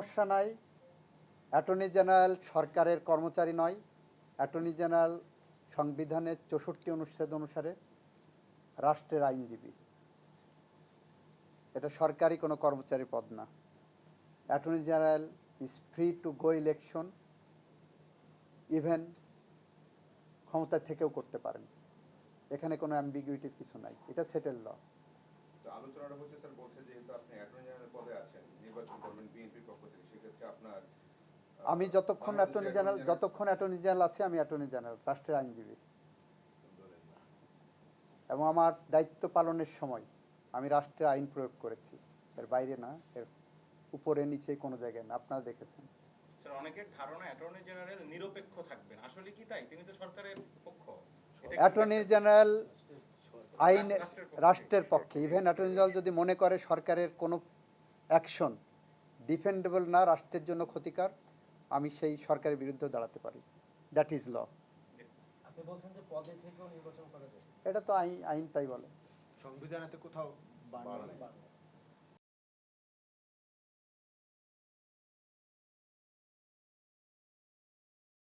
সমস্যা নাই। Attorney general সরকারের কর্মচারী নয়। অ্যাটর্নি জেনারেল সংবিধানের চৌষট্টি অনুচ্ছেদ অনুসারে রাষ্ট্রের আইনজীবী। এটা সরকারি কোনো কর্মচারী পদ না। Attorney general is free to go election even ক্ষমতা থেকেও করতে পারেন। এখানে কোনো অ্যাম্বিগুইটির কিছু নাই। এটা সেটেল ল আলোচনাটা হচ্ছে, স্যার, বলছে যেহেতু আপনি অ্যাটর্নি জেনারেল পদে আছেন নির্বাচন করবেন বিএনপির পক্ষ থেকে সেক্ষেত্রে আপনার আমি যতক্ষণ অ্যাটর্নি জেনারেল যতক্ষণ অ্যাটর্নি জেনারেল আছে আমি অ্যাটর্নি জেনারেল রাষ্ট্রের আইনজীবী। এবং আমার দায়িত্ব পালনের সময় আমি রাষ্ট্রের আইন প্রয়োগ করেছি। এর বাইরে না এর উপরে নিচে কোনো জায়গায় না। আপনারা দেখেছেন। স্যার অনেকের ধারণা অ্যাটর্নি জেনারেল নিরপেক্ষ থাকবেন। আসলে কি তাই? তিনি তো সরকারের পক্ষ। অ্যাটর্নি জেনারেল আইন রাষ্ট্রের পক্ষে। রাষ্ট্রের পক্ষে। ইভেন অ্যাটর্নি জেনারেল যদি মনে করে সরকারের কোনো অ্যাকশন ডিফেন্ডেবল না রাষ্ট্রের জন্য ক্ষতিকার আমি সেই সরকারের বিরুদ্ধে দাঁড়াতে পারি। দ্যাট ইজ ল এটা তো আইন আইন তাই বলে। সংবিধানেতে কোথাও